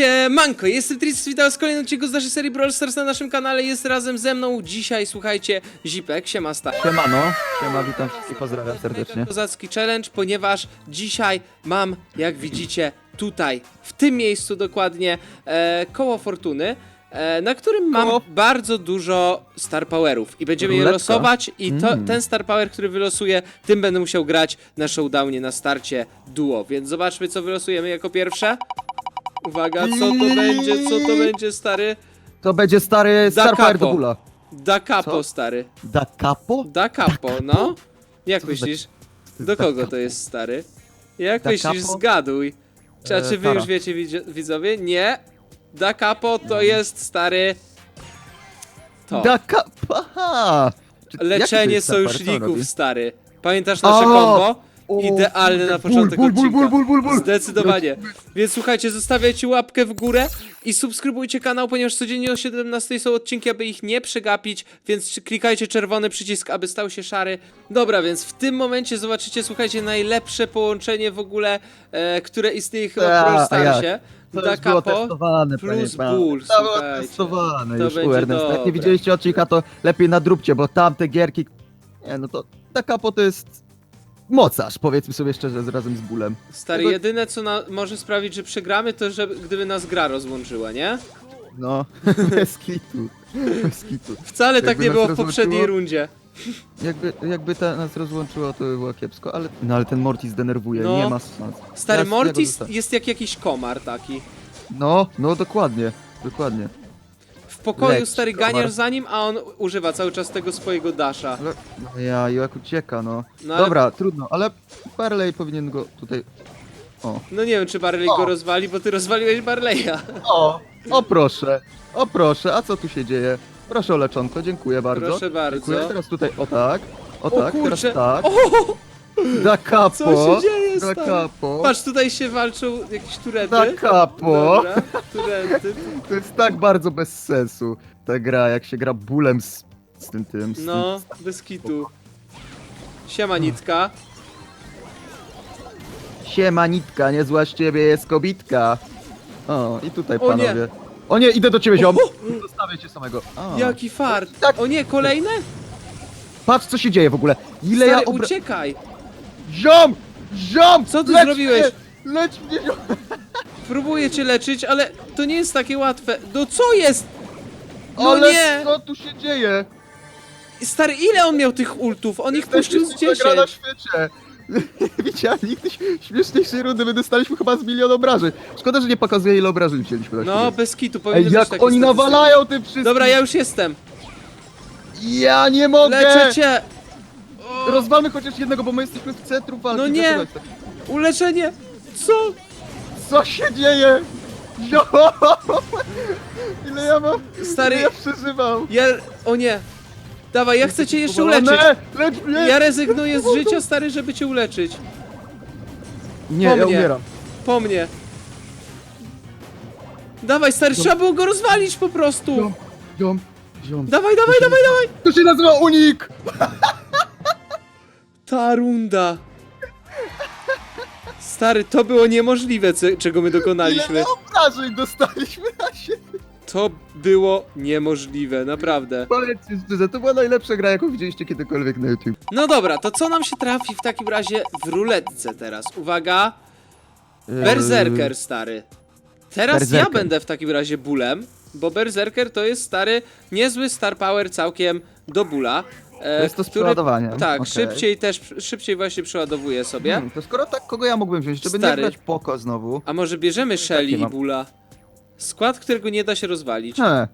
Siemanko, jestem Tris, witam z kolejnym odcinku z naszej serii Brawl Stars na naszym kanale, jest razem ze mną dzisiaj, słuchajcie, Zipek, siema sta. Siemano, siema, witam wszystkich, pozdrawiam serdecznie. Kozacki challenge, ponieważ dzisiaj mam, jak widzicie, tutaj, w tym miejscu dokładnie, e, koło fortuny, e, na którym mam Koło- bardzo dużo star powerów i będziemy je Ruletka? losować i to, Mm. ten star power, który wylosuję, tym będę musiał grać na showdownie na starcie duo, więc zobaczmy co wylosujemy jako pierwsze. Uwaga, co to będzie, co to będzie, stary? To będzie stary Da Star Power do capo. Bula. Da capo, Co? stary. Da capo? Da capo, no. Jak Co to myślisz? Do Da kogo capo? to jest, stary? Jak Da myślisz? capo? Zgaduj. Czy, a E, czy wy Tara. już wiecie, widzi- widzowie? Nie. Da capo to jest, stary... To. Da capo, aha! Czy- jaki to Leczenie jest? Co on sojuszników, robi? stary. Pamiętasz nasze O! kombo? O, Idealne na początek ból, ból, ból, ból, ból, ból. Zdecydowanie. Więc słuchajcie, zostawiajcie łapkę w górę i subskrybujcie kanał, ponieważ codziennie o 17 są odcinki, aby ich nie przegapić, więc klikajcie czerwony przycisk, aby stał się szary. Dobra, więc w tym momencie zobaczycie, słuchajcie, najlepsze połączenie w ogóle, e, które istnieje chyba w A, Brawl a Starsie. To Da już było capo. testowane, plus panie pan. ból, To było słuchajcie. testowane To już będzie u Ernesta. Jak dobre. nie widzieliście odcinka, to lepiej nadróbcie, bo tamte gierki... Nie, no to Da capo to jest mocarz, powiedzmy sobie szczerze, z- razem z bólem. Stary, Tego- jedyne co na, może sprawić, że przegramy, to że gdyby nas gra rozłączyła, nie? No, bez kitu, bez kitu. Wcale tak Jakby nie nas było w poprzedniej rozłączyło? rundzie. Jakby, jakby to nas rozłączyło, to by było kiepsko, ale... No ale ten Mortis denerwuje, No. nie ma szans. Stary, Ja- ja go Mortis zostawię. jest jak jakiś komar taki. No, no dokładnie, dokładnie. W pokoju stary komar. ganiasz za nim, a on używa cały czas tego swojego dasha. Ale, no ja, jak ucieka, no. No ale- Dobra, trudno, ale Barley powinien go tutaj... O. No nie wiem, czy Barley go rozwali, bo ty rozwaliłeś Barleya. O, o proszę, o proszę, a co tu się dzieje? Proszę o leczonko, dziękuję bardzo. Proszę bardzo. Dziękuję, teraz tutaj, o tak, o, O tak, kurczę. teraz tak. O, Da capo, co się dzieje, da stary? capo, Patrz, tutaj się walczą jakieś turety. da capo. Dobra, turenty. To jest tak bardzo bez sensu, ta gra, jak się gra bólem z, z tym tym, z No, bez kitu. Siema Nitka. tym. Siema nitka, niezła z ciebie jest kobitka. O, i tutaj O nie. panowie. O nie, idę do ciebie ziom. O, Zostawię cię samego. A. Jaki fart. Tak. O nie, kolejne? Patrz co się dzieje w ogóle. Ile Stary, ja obra... uciekaj. Ziom! Ziom! Co ty Lecz zrobiłeś? Mnie! Lecz mnie, ziom! Próbuję cię leczyć, ale to nie jest takie łatwe. No co jest? No Ale nie! co tu się dzieje? Stary, ile on miał tych ultów? On ich puścił z Jesteśmy gra na 10. świecie. Widziałem nigdy śmieszniejszej rundy, my dostaliśmy chyba z milion obrażeń. Szkoda, że nie pokazuje ile obrażeń wzięliśmy na No, bez kitu, Ej, powinny być jak takie oni statystyki. nawalają tym wszystkim! Dobra, ja już jestem. Ja nie mogę! Leczę cię. Rozwalmy chociaż jednego, bo my jesteśmy w centrum walki. No nie! Uleczenie. Co? Co się dzieje? Ziom! Ile ja mam... Stary, Ile ja przeżywam? ja... O nie. Dawaj, ja chcę cię jeszcze uleczyć. Lecz mnie! Ja rezygnuję z życia, stary, żeby cię uleczyć. Nie, po ja mnie. umieram. Po mnie. Dawaj, stary, trzeba było go rozwalić po prostu. Ziom, ziom, ziom. Dawaj, dawaj, dawaj, dawaj. To się nazywa unik! Ta runda. Stary, to było niemożliwe, co, czego my dokonaliśmy. Ile obrażeń dostaliśmy na siebie? To było niemożliwe, naprawdę. Powiedzcie szczerze, to była najlepsza gra, jaką widzieliście kiedykolwiek na YouTube. No dobra, to co nam się trafi w takim razie w ruletce teraz? Uwaga, Berserker stary. Teraz ja Berserker. będę w takim razie bólem, bo Berserker to jest stary, niezły star power całkiem do bóla. E, jest to z przeładowaniem, Tak, okej. szybciej też, szybciej właśnie przeładowuje sobie. Hmm, to skoro tak, kogo ja mógłbym wziąć? Żeby Stary. nie grać poko znowu. A może bierzemy Shelly i mam. bóla? Skład, którego nie da się rozwalić. He.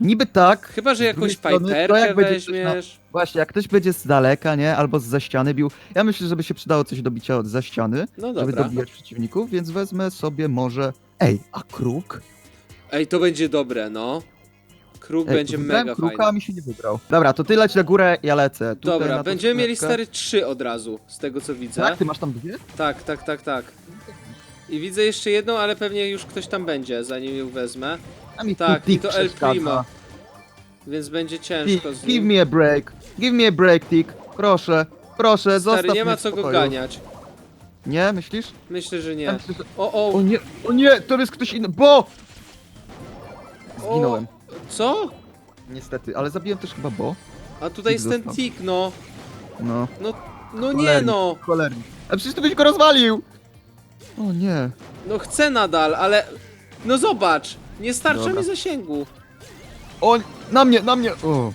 Niby tak. Chyba, że z jakąś drugiej strony, to Piperkę jak będzie na- weźmiesz. Właśnie, jak ktoś będzie z daleka, nie? Albo z za ściany bił. Ja myślę, żeby się przydało coś do bicia od za ściany, No żeby dobra. dobijać przeciwników, więc wezmę sobie może... Ej, a kruk? Ej, to będzie dobre, no. Kruk Ej, będzie wybrałem mega kruka, fajny. a mi się nie wybrał. Dobra, to ty leć na górę, ja lecę. Tutaj Dobra, tą będziemy mieli stary trzy od razu, z tego co widzę. Tak, ty masz tam dwie? Tak, tak, tak, tak. I widzę jeszcze jedną, ale pewnie już ktoś tam będzie, zanim ją wezmę. A mi Tak, tu i tik to El przeszkadza. Primo. Więc będzie ciężko z give nim. me a break. Give me a break, Tik. Proszę, proszę, Stary, zostaw nie ma mnie w co go spokoju. ganiać. Nie, myślisz? Myślę, że Ja nie. myślę, że... O, O o, nie, o nie, to jest ktoś inny, bo! Zginąłem. Co? Niestety, ale zabiłem też chyba bo. A tutaj jest ten tik, no. No. No, no nie no. Cholernie. A przecież ty byś go rozwalił! O nie. No chcę nadal, ale... No zobacz, nie starcza Dobra. mi zasięgu. O, na mnie, na mnie! O,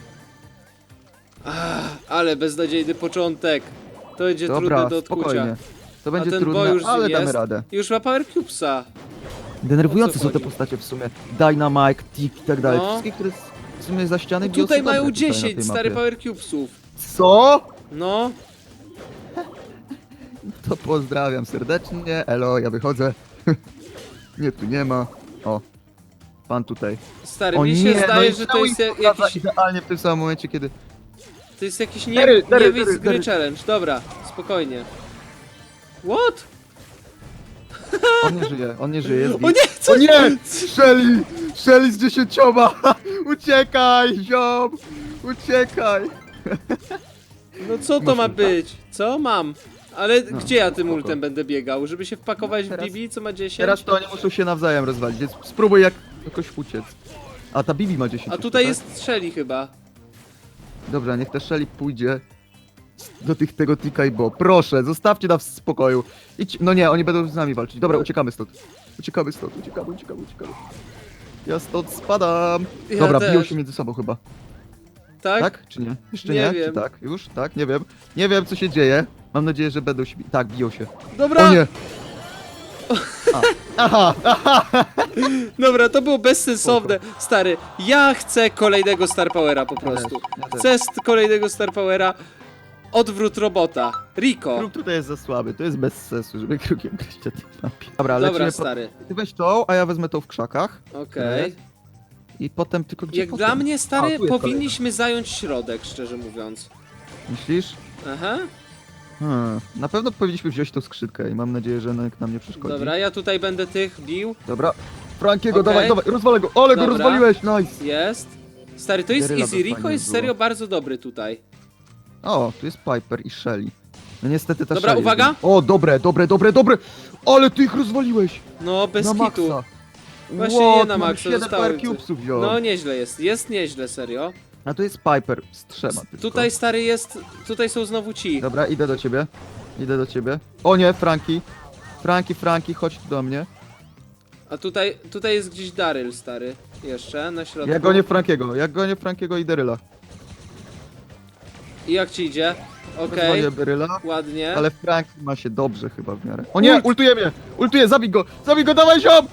Ach, ale beznadziejny początek. To będzie dobra, trudne do odkucia. spokojnie. To będzie ten trudne, już ale nim damy jest? radę. Już ma Power Cubesa. Denerwujące są te postacie w sumie. Dynamite, Tick i tak dalej. No. Wszystkie, które w sumie za ściany No biją, tutaj są mają dobre tutaj na 10 tej stary mapie. Power Cubesów. Co? No, To pozdrawiam serdecznie. Elo, ja wychodzę. nie, tu nie ma. O. Pan tutaj. stary, o mi nie, się no zdaje, i że to jest ja- jakiś... Idealnie w tym samym momencie, kiedy... To jest jakiś nie, Dery, Dery, nie wyjść z gry challenge. Dobra, spokojnie. What? On nie żyje, on nie żyje. jest O nie, co O nie! Shelly! Shelly z dziesięcioma! Uciekaj, ziom! Uciekaj! No co to Masz ma ulta? być? Co mam? Ale No, gdzie ja tym spoko. ultem będę biegał? Żeby się wpakować w Teraz- Bibi, co ma 10? Teraz to oni muszą się nawzajem rozwalić, więc spróbuj jak jakoś uciec. A ta Bibi ma 10 A jeszcze, tutaj tak? jest Shelly chyba. Dobra, niech ta Shelly pójdzie do tych tego i bo. Proszę, zostawcie nas w spokoju. Idź. No nie, oni będą z nami walczyć. Dobra, uciekamy stąd. Uciekamy stąd, uciekamy, uciekamy, uciekamy. Ja stąd spadam. Ja Dobra, też. biją się między sobą chyba. Tak? Tak? Czy nie? Jeszcze Nie nie? wiem. Czy tak? Już? Tak? Nie wiem. Nie wiem, co się dzieje. Mam nadzieję, że będą się... bi- Tak, biją się. Dobra, O nie! A. Aha! aha. dobra, to było bezsensowne. Stary, ja chcę kolejnego Star Powera po prostu. Ja też. Chcę st- kolejnego Star Powera. Odwrót robota. Rico. Kruk tutaj jest za słaby, to jest bez sensu, żeby krukiem grać na tej mapie. Dobra, Dobra, lecimy po... stary. Ty weź tą, a ja wezmę tą w krzakach. Okej. I potem tylko gdzie Jak potem? dla mnie, A, stary, tu jest powinniśmy zająć środek, szczerze mówiąc. Myślisz? Aha. Hmm. Na pewno powinniśmy wziąć tą skrzydkę i mam nadzieję, że nikt nam nie przeszkodzi. Dobra, ja tutaj będę tych bił. Dobra. Frankiego, Okej. dawaj, dawaj, rozwalę go! Ale go Dobra. rozwaliłeś, nice! Jest. Stary, to jest Geryla easy. Rico jest było. serio bardzo dobry tutaj. O, tu jest Piper i Shelly. No niestety ta Dobra, Shelly uwaga. jest- O, dobre, dobre, dobre, dobre! Ale ty ich rozwaliłeś! No, bez na kitu. maksa! Właśnie nie na maksa, siedem zostały. Cubesów wziąłem. No, nieźle jest. Jest nieźle, serio. A tu jest Piper z trzema tylko. Tutaj, stary, jest... Tutaj są znowu ci. Dobra, idę do ciebie. Idę do ciebie. O nie, Franki. Franki, Franki, chodź tu do mnie. A tutaj, tutaj jest gdzieś Daryl, stary. Jeszcze, na środku. Ja gonię Frankiego, ja gonię Frankiego i Deryla. I jak ci idzie? Okej, Rozwaliłem ładnie. ale Franki ma się dobrze chyba w miarę. O nie, Ult. ultuje mnie! Ultuje, zabij go! Zabij go, dawaj ziom!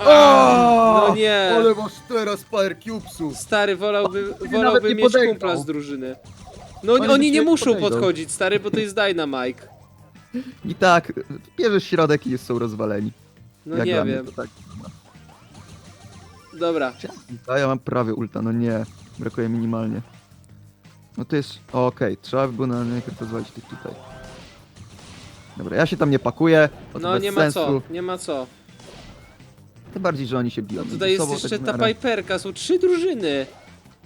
A, no nie. Ale masz teraz Power Cubesów! Stary, wolałby, nawet wolałby nie mieć podejdą. kumpla z drużyny. No Oni oni, nie muszą podejdą. podchodzić, stary, bo to jest Dynamite. I tak, bierzesz środek i są rozwaleni. No Jak nie dla mnie, wiem. to tak. Dobra. A ja mam prawie ulta, no nie. Brakuje minimalnie. No to jest... Okej, trzeba by było na najpierw rozwalić tych tutaj. Dobra, ja się tam nie pakuję, bo to No bez nie ma sensu. co, nie ma co. Tym bardziej, że oni się biją. Tutaj jest sobą, jeszcze tak w ta miarę. Piperka, są trzy drużyny.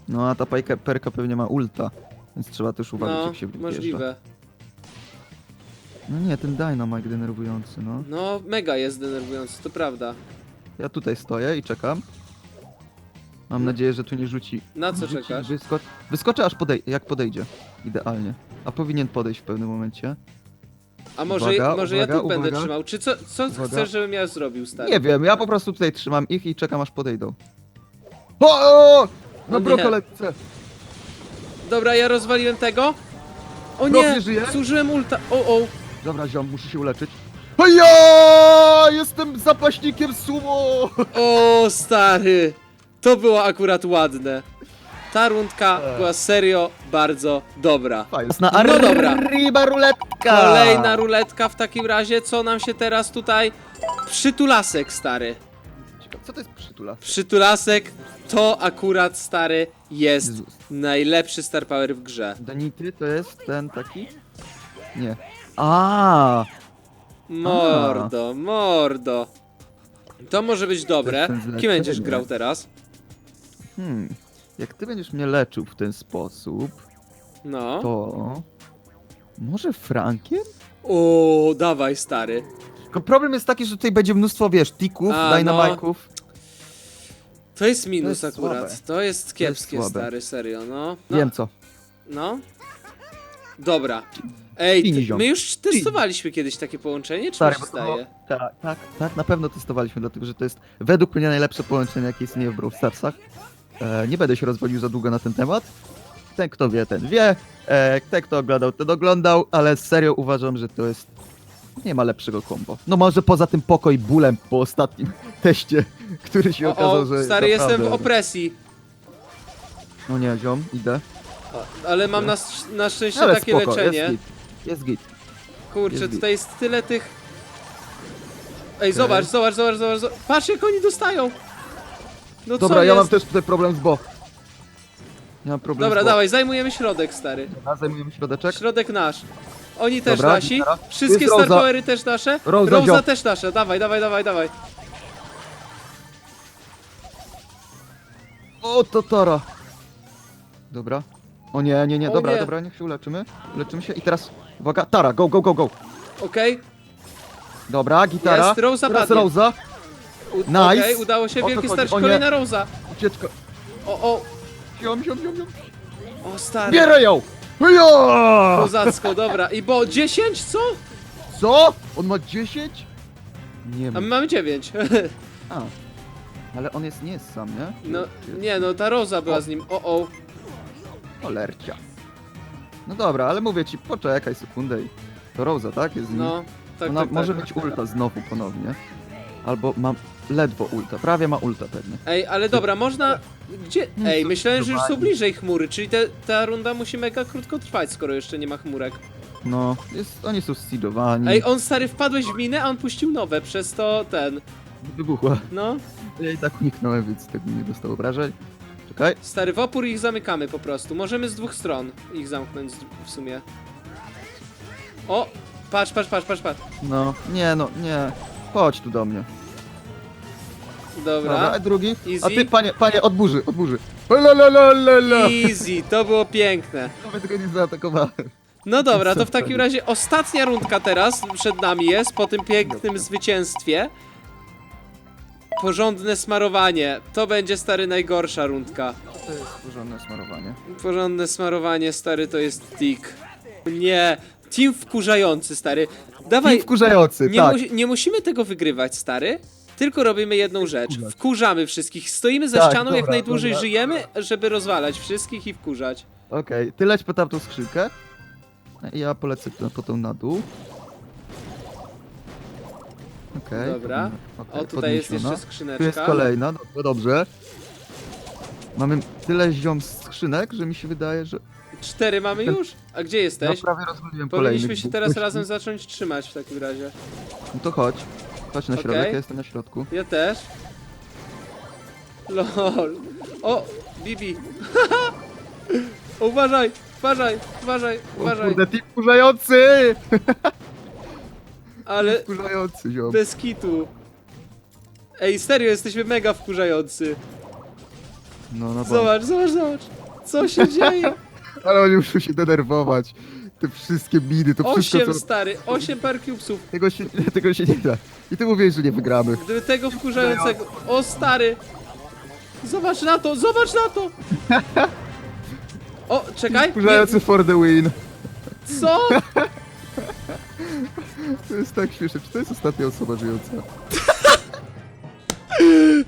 No a ta pajka, perka pewnie ma ulta, więc trzeba też uważać No, jak się wjeżdża. możliwe. No nie, ten Dynamite denerwujący, no. No, mega jest denerwujący, to prawda. Ja tutaj stoję i czekam. Mam nadzieję, że tu nie rzuci. Na co rzuci, czekasz? Wyskocz... Wyskoczę aż podej jak podejdzie. Idealnie. A powinien podejść w pewnym momencie. A może, Uwaga, może ja uwaga, tu będę uwaga. trzymał? Czy co, co Uwaga. chcesz, żebym ja zrobił, stary? Nie wiem, ja po prostu tutaj trzymam ich i czekam aż podejdą. O! o, o! O Na nie. brokoletce! Dobra, ja rozwaliłem tego. O nie, żyje? zużyłem ulta. O, o. Dobra, ziom, muszę się uleczyć. Heja! Jestem zapaśnikiem sumo! O, stary. To było akurat ładne. Ta rundka Eee. była serio bardzo dobra. No dobra. Riba ruletka! Kolejna ruletka w takim razie. Co nam się teraz tutaj... Przytulasek, stary. Ciekawe, Co to jest przytula? Przytulasek to akurat, stary, jest Jezus. najlepszy Star Power w grze. Danity to jest ten taki? Nie. A, Mordo, mordo. To może być dobre. Kim będziesz grał teraz? Hmm. Jak ty będziesz mnie leczył w ten sposób, No. to... Może Frankiem? O, dawaj, stary. Tylko problem jest taki, że tutaj będzie mnóstwo, wiesz, tików, A, dynamajków. To jest minus To jest akurat. słabe. To jest kiepskie, słabe. stary, serio, no. no. Wiem co. No. Dobra. Ej, Fini ty, ziom. my już testowaliśmy kiedyś takie połączenie, czy Stary, mi się bo to było- zdaje? Tak, tak, tak, na pewno testowaliśmy, dlatego że to jest według mnie najlepsze połączenie, jakie istnieje w Brawl Starsach. E, nie będę się rozwodził za długo na ten temat. Ten, kto wie, ten wie. E, ten, kto oglądał, ten oglądał, ale serio uważam, że to jest... Nie ma lepszego kombo. No może poza tym pokoj bólem po ostatnim teście, który się O, okazał, o, że stary, jestem w naprawdę- opresji. No nie, ziom, idę. O, Ale mam na, na szczęście Ale takie spoko, leczenie. jest git. Jest git. Kurczę, jest tutaj jest tyle tych... Ej, zobacz, zobacz, zobacz, zobacz, zobacz. Patrz jak oni dostają. No Dobra, co ja jest? mam też tutaj problem z bo. Ja mam problem Dobra, z bo. dawaj, zajmujemy środek, stary. Dobra, zajmujemy środeczek. Środek nasz. Oni też Dobra, nasi. Wszystkie Jest Star Rosa. Powery też nasze. Rosa Rosa dziób. też nasze. Dawaj, dawaj, dawaj, dawaj. O, to Tara. Dobra. O nie, nie, nie, O dobra, nie. dobra, niech się uleczymy. Leczymy się i teraz, uwaga, Tara, go, go, go, go. Okej. Dobra, gitara. Jest, Rosa teraz padnie. Rosa. U- Nice. Okej, udało się. O Wielki chodzi? starczy. O nie. Kolejna Rosa. Ucieczka. O, o, Ziom, ziom, ziom, ziom. o, stary. Bierę ją! Ja! Kozacko, dobra. I bo 10, co? Co? On ma 10? Nie A my mamy 9. A. Ale on jest, nie jest sam, nie? No, nie no, ta Rosa była z nim. O, o. Cholercia. No dobra, ale mówię ci, poczekaj sekundę i... To Rosa, tak? Jest z nim? No, tak, Ona tak, może tak. mieć ulta znowu ponownie. Albo ma ledwo ulta, prawie ma ulta pewnie. Ej, ale dobra, można... Gdzie? Ej, myślałem, że już są bliżej chmury, czyli te, ta runda musi mega krótko trwać, skoro jeszcze nie ma chmurek. No, jest, oni są seedowani. Ej, on stary, wpadłeś w minę, a on puścił nowe, przez to ten... Wybuchła. No, Ja i tak uniknąłem, więc tego nie dostał obrażeń. Czekaj. stary, w opór ich zamykamy po prostu. Możemy z dwóch stron ich zamknąć z- w sumie. O! Patrz, patrz, patrz, patrz, patrz. No, nie no, nie. Chodź tu do mnie. Dobra, Dobra. a drugi? A Easy. ty, panie, panie, od burzy, od burzy. Easy, to było piękne. Nawet go nie zaatakowałem. No dobra, to w takim razie ostatnia rundka teraz przed nami jest, po tym pięknym zwycięstwie. Porządne smarowanie. To będzie stary najgorsza rundka. To jest porządne smarowanie. Porządne smarowanie, stary, to jest tik. Nie, team wkurzający, stary. Dawaj, I wkurzający, nie, tak. musi- nie musimy tego wygrywać, stary. Tylko robimy jedną rzecz. Wkurzamy wszystkich. Stoimy za Tak, ścianą jak dobra, najdłużej dobra. żyjemy, żeby rozwalać wszystkich i wkurzać. Okej, ty leć po tamtą skrzynkę. Ja polecę tu- potem na dół. Okej. Dobra. okej, O, tutaj jest podniesiona. jeszcze skrzyneczka. Tu jest kolejna, dobrze, dobrze. Mamy tyle ziom skrzynek, że mi się wydaje, że Cztery mamy już? A gdzie ja jesteś? prawie rozwaliłem Powinniśmy kolejnych się teraz razem zacząć trzymać w takim razie. No to chodź. Chodź na środek, Okej. ja jestem na środku. Ja też. LOL. O, Bibi. uważaj, uważaj, uważaj, O uważaj. kurde, ty wkurzający! Ale Wkurzający ziom. bez kitu. Ej, serio, jesteśmy mega wkurzający. No, no, bo... Zobacz, zobacz, zobacz. Co się dzieje? Ale oni muszą się denerwować. Te wszystkie miny, to wszystko Osiem, co... stary, osiem par cubesów. Tego się, tego się nie da. I ty mówisz, że nie wygramy. Gdyby tego wkurzającego... O, stary. Zobacz na to, zobacz na to. O, czekaj. Nie, Wkurzający for the win. co? To jest tak śmieszne. Czy to jest ostatnia osoba żyjąca?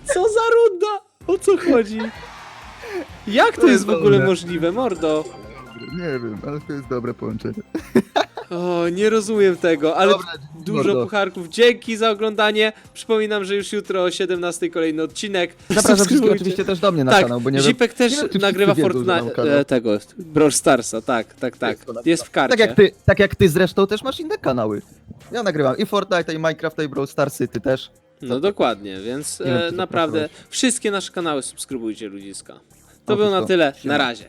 Co za runda? O co chodzi? Jak to jest w ogóle możliwe, mordo? Nie wiem, ale to jest dobre połączenie. O, nie rozumiem tego, ale Dobra, dużo mordo. pucharków. Dzięki za oglądanie. Przypominam, że już jutro o 17 kolejny odcinek. Zapraszam wszystkich Subskrybujcie. oczywiście też do mnie na tak, kanał, bo nie wiem... Zipek też nie wiem, czy nagrywa wszyscy wiedzą, że mam Fortnite kanał. e, tego, Brawl Starsa, tak, tak, tak. Jest to na Jest w karcie. Tak jak, ty, tak jak ty zresztą też masz inne kanały. Ja nagrywam i Fortnite, i Minecraft, i Brawl Starsy, ty też. No dokładnie, więc Nie wiem, e, to naprawdę wszystkie nasze kanały subskrybujcie ludziska. To O, było to na co? tyle, Siema. na razie.